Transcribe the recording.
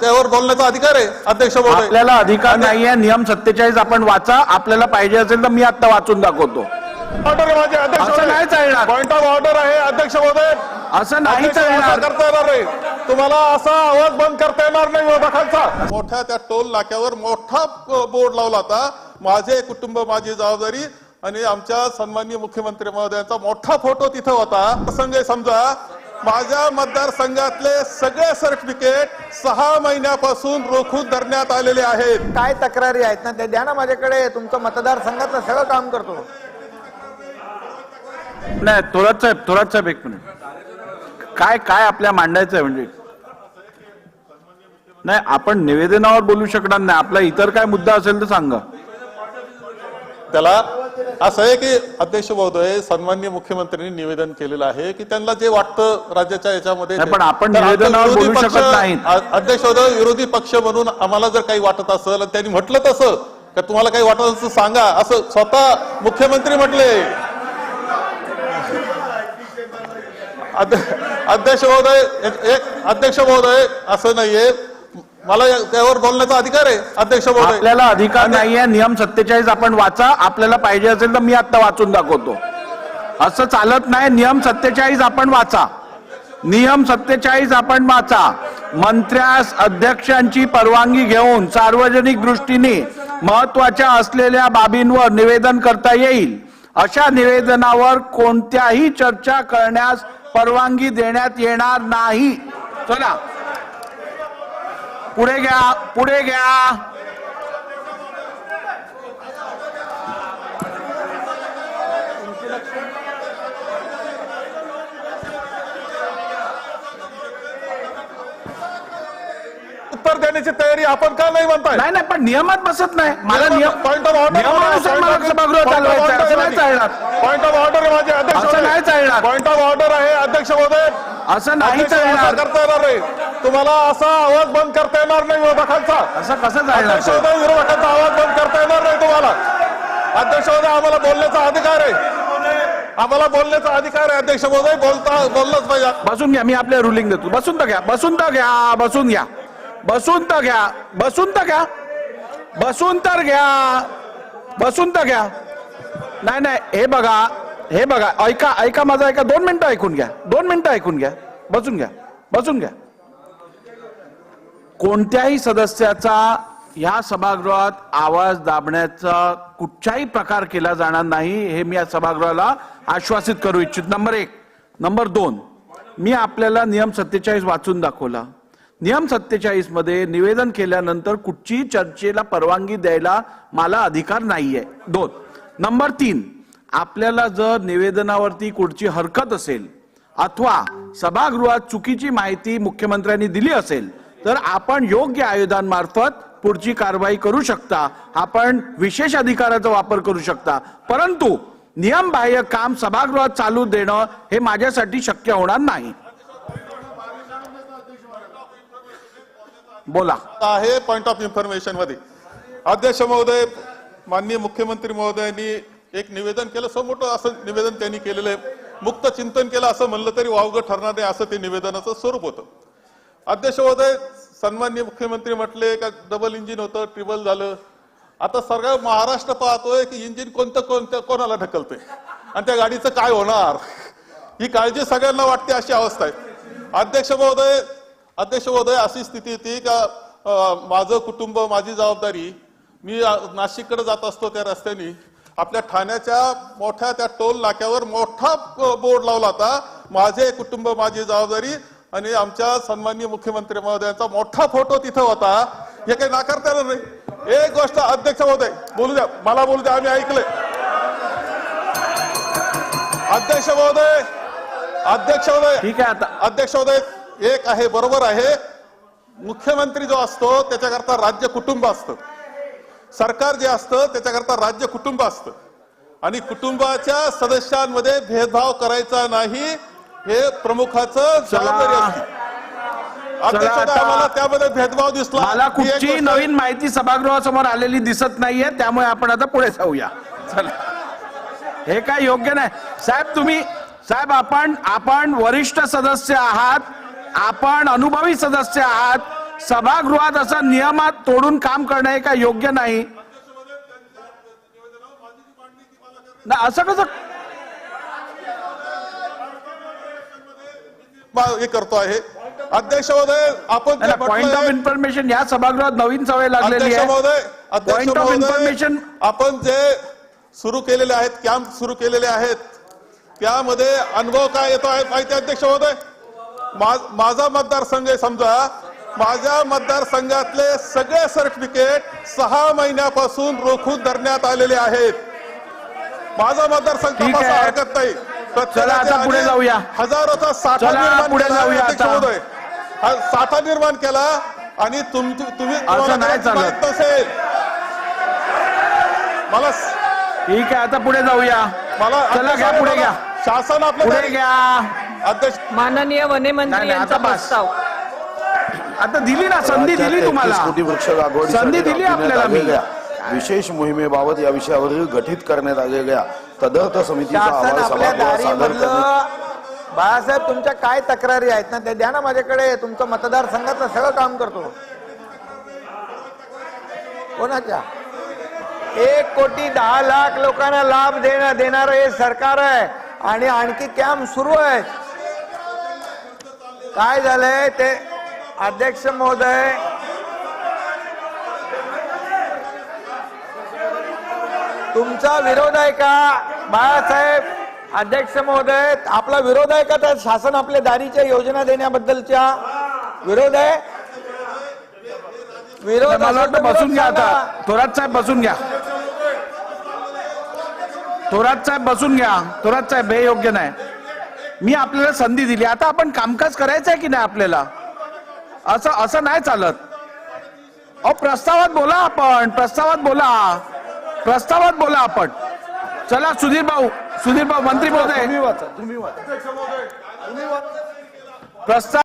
त्यावर बोलण्याचा अधिकार आहे अध्यक्ष महोदय. आपल्याला अधिकार नाहीये नियम सत्तेचाळीस आपण वाचा आपल्याला पाहिजे असेल तर मी आता वाचून दाखवतो. ऑर्डर आहे माझे अध्यक्ष असं नाही चालणार. पॉइंट ऑफ ऑर्डर आहे अध्यक्ष महोदय. असं नाही अध्यक्ष, चालणार. करता येणार नाही. तुम्हाला असा आवाज बंद करता येणार नाही विरोधकांचा. मोठ्या त्या टोल नाक्यावर मोठा बोर्ड लावला होता. माझे कुटुंब माझी जबाबदारी आणि आमच्या सन्माननीय मुख्यमंत्री महोदयांचा मोठा फोटो तिथं होता. प्रसंग आहे समजा माझ्या मतदारसंघातले सगळे सर्टिफिकेट सहा महिन्यापासून रोखून धरण्यात आलेले आहेत. काय तक्रारी आहेत ना ते द्या ना माझ्याकडे. तुमचं मतदारसंघातलं सगळं काम करतो. नाही थोरात साहेब थोरात साहेब एक मिनिट. काय काय आपल्या मांडायचं आहे म्हणजे? नाही आपण निवेदनावर बोलू शकणार नाही. आपला इतर काय मुद्दा असेल तर सांगा. त्याला असं आहे की अध्यक्ष महोदय सन्माननीय मुख्यमंत्र्यांनी निवेदन केलेलं आहे की त्यांना जे वाटतं राज्याच्या याच्यामध्ये पण आपण विरोधी पक्ष- अध्यक्ष महोदय विरोधी पक्ष म्हणून आम्हाला जर काही वाटत असेल त्यांनी म्हटलं तसं का तुम्हाला काही वाटत असं सांगा. असं स्वतः मुख्यमंत्री म्हटले. अध्य- अध्यक्ष महोदय अध्यक्ष महोदय असं नाहीये. मला या- त्यावर बोलण्याचा अधिकार आहे अध्यक्ष महोदय. आपल्याला अधिकार नाहीये नियम सत्तेचाळीस आपण वाचा आपल्याला पाहिजे असेल तर मी आता वाचून दाखवतो. असं चालत नाही नियम सत्तेचाळीस आपण वाचा. नियम सत्तेचाळीस आपण वाचा. मंत्र्यास अध्यक्षांची परवानगी घेऊन सार्वजनिक दृष्टीने महत्त्वाच्या असलेल्या बाबींवर निवेदन करता येईल. अशा निवेदनावर कोणत्याही चर्चा करण्यास परवानगी देण्यात येणार नाही. चला. पुढे घ्या पुढे घ्या. उत्तर देण्याची तयारी आपण का नाही म्हणताय? नाही नाही पण नियमात बसत नाही. मला नियम पॉइंट ऑफ ऑर्डर नियमानुसार मला सभागृह चालवायचं आहे. असं नाही चालणार. पॉइंट ऑफ ऑर्डर आहे माझे अध्यक्ष असं नाही चालणार. पॉइंट ऑफ ऑर्डर आहे अध्यक्ष महोदय असं नाही अध्यक्ष, असं चालणार. करता येणार नाही. तुम्हाला असा आवाज बंद करता येणार नाही विरोधकांचा. असं कसं चालणार? अध्यक्ष? महोदय विरोधकांचा आवाज बंद करता येणार नाही तुम्हाला. अध्यक्ष महोदय आम्हाला बोलण्याचा अधिकार आहे. आम्हाला बोलण्याचा अधिकार आहे अध्यक्ष महोदय बोलता बोललंच पाहिजे. बसून घ्या मी आपल्या रुलिंग देतो. बसून तर घ्या बसून तर घ्या बसून घ्या. बसून तर घ्या बसून तर घ्या बसून तर घ्या बसून तर घ्या. नाही नाही हे बघा हे बघा ऐका ऐका माझं ऐका दोन मिनिटं ऐकून घ्या दोन मिनिटं ऐकून घ्या बसून घ्या बसून घ्या. कोणत्याही सदस्याचा या सभागृहात आवाज दाबण्याचा कुठचाही प्रकार केला जाणार नाही हे मी या सभागृहाला आश्वासित करू इच्छित. नंबर एक. नंबर दोन. मी आपल्याला नियम सत्तेचाळीस वाचून दाखवला. नियम सत्तेचाळीसमध्ये निवेदन केल्यानंतर कुठचीही चर्चेला परवानगी द्यायला मला अधिकार नाहीये. दोन. नंबर तीन. आपल्याला जर निवेदनावरती कुठची हरकत असेल अथवा सभागृहात चुकीची माहिती मुख्यमंत्र्यांनी दिली असेल तर आपण योग्य आयोगांमार्फत पुढची कारवाई करू शकता. आपण विशेष अधिकाराचा वापर करू शकता. परंतु नियमबाह्य काम सभागृहात चालू देणं हे माझ्यासाठी शक्य होणार नाही. बोला. आहे पॉइंट ऑफ इन्फॉर्मेशनमध्ये. अध्यक्ष महोदय माननीय मुख्यमंत्री महोदयांनी एक निवेदन केलं. सो मोठं असं निवेदन त्यांनी केलेलं आहे. मुक्त चिंतन केलं असं म्हणलं तरी वावगं ठरणार नाही असं ते निवेदनाचं स्वरूप होतं. अध्यक्ष महोदय सन्मान्य मुख्यमंत्री म्हटले का डबल इंजिन होतं ट्रिबल झालं. आता सगळं महाराष्ट्र पाहतोय की इंजिन कोणतं कोणत्या कोणाला ढकलतंय? आणि त्या गाडीचं काय होणार? ही काळजी सगळ्यांना वाटते अशी अवस्था आहे. अध्यक्ष महोदय अध्यक्ष महोदय अशी स्थिती होती का माझं कुटुंब माझी जबाबदारी मी नाशिककडे जात असतो त्या रस्त्याने. आपल्या ठाण्याच्या मोठ्या त्या टोल नाक्यावर मोठा बोर्ड लावला होता. माझे कुटुंब माझी जबाबदारी आणि आमच्या सन्माननीय मुख्यमंत्री महोदयांचा मोठा फोटो तिथं होता. हे काही नाकारता येणार नाही. एक गोष्ट अध्यक्ष महोदय बोलू द्या. मला बोलू द्या आम्ही ऐकलंय. अध्यक्ष महोदय अध्यक्ष महोदय ठीक आहे आता अध्यक्ष महोदय एक आहे बरोबर आहे. मुख्यमंत्री जो असतो त्याच्याकरता राज्य कुटुंब असतं. सरकार जे असतं त्याच्याकरता राज्य कुटुंब असतं. आणि कुटुंबाच्या सदस्यांमध्ये भेदभाव करायचा नाही हे प्रमुखाचं जबाबदारी असते. आम्हाला त्यामध्ये भेदभाव दिसला. मला कुठची नवीन माहिती सभागृहासमोर आलेली दिसत नाहीये त्यामुळे आपण आता पुढे जाऊया. चला. हे काय योग्य नाही. साहेब तुम्ही साहेब आपण आपण वरिष्ठ सदस्य आहात. आपण अनुभवी सदस्य आहात. सभागृहात असं नियमात तोडून काम करणं हे काय योग्य नाही. ना असं कसं? हे करतो आहे. अध्यक्ष महोदय आपण जे पॉइंट ऑफ इन्फॉर्मेशन या सभागृहात नवीन सवय लागलेली आहे. महोदय पॉइंट ऑफ इन्फॉर्मेशन आपण जे सुरू केलेले आहेत कॅम्प सुरू केलेले आहेत त्यामध्ये अनुभव काय येतो आहे माहिती अध्यक्ष महोदय? माझा मतदारसंघ आहे समजा. माझ्या मतदारसंघातले सगळे सर्टिफिकेट सहा महिन्यापासून रोखून धरण्यात आलेले आहेत. माझा मतदारसंघ. हरकत नाही. हजारोचा साठा निर्माण पुढे केला साठा निर्माण केला आणि तुम तुम्ही नसेल. मला ठीक आहे आता पुढे जाऊया. मला पुढे घ्या. शासन पुढे आपल्या घ्या. अध्यक्ष माननीय वनेमंत्री यांचा. प्रस्ताव. आता दिली ना संधी दिली तुम्हाला. 31 कोटी वृक्ष लागवडीसाठी संधी दिली आपल्याला मी. विशेष मोहिमेबाबत या विषयावर गठीत करण्यात आलेल्या तदर्थ समितीचा शासन अहवाल आपल्या सभागृहात दारी सादर करण्यात मधलं बाळासाहेब तुमच्या काय तक्रारी आहेत? ना ते द्या ना माझ्याकडे. तुमचं मतदारसंघाचं सगळं काम करतो. कोणाच्या? एक कोटी दहा लाख लोकांना लाभ देणं देणार हे सरकार आहे. आणि आणखी कॅम्प सुरू आहे काय झालंय? ते अध्यक्ष महोदय तुमचा विरोध आहे का? बाळासाहेब अध्यक्ष महोदय आपला विरोध आहे का? त्या शासन आपल्या दारीच्या योजना देण्याबद्दलच्या? विरोध आहे? विरोध मला तर वाटतं बसून घ्या आता. थोरात साहेब बसून घ्या. थोरात साहेब बसून घ्या. थोरात साहेब हे योग्य नाही. मी आपल्याला संधी दिली. आता आपण कामकाज करायचं आहे की नाही आपल्याला? असं असं नाही चालत. अहो प्रस्तावात बोला आपण. प्रस्तावात बोला. प्रस्तावात बोला आपण. चला सुधीर भाऊ. सुधीर भाऊ मंत्री महोदय. तुम्ही वाचा तुम्ही वाचा. प्रस्ताव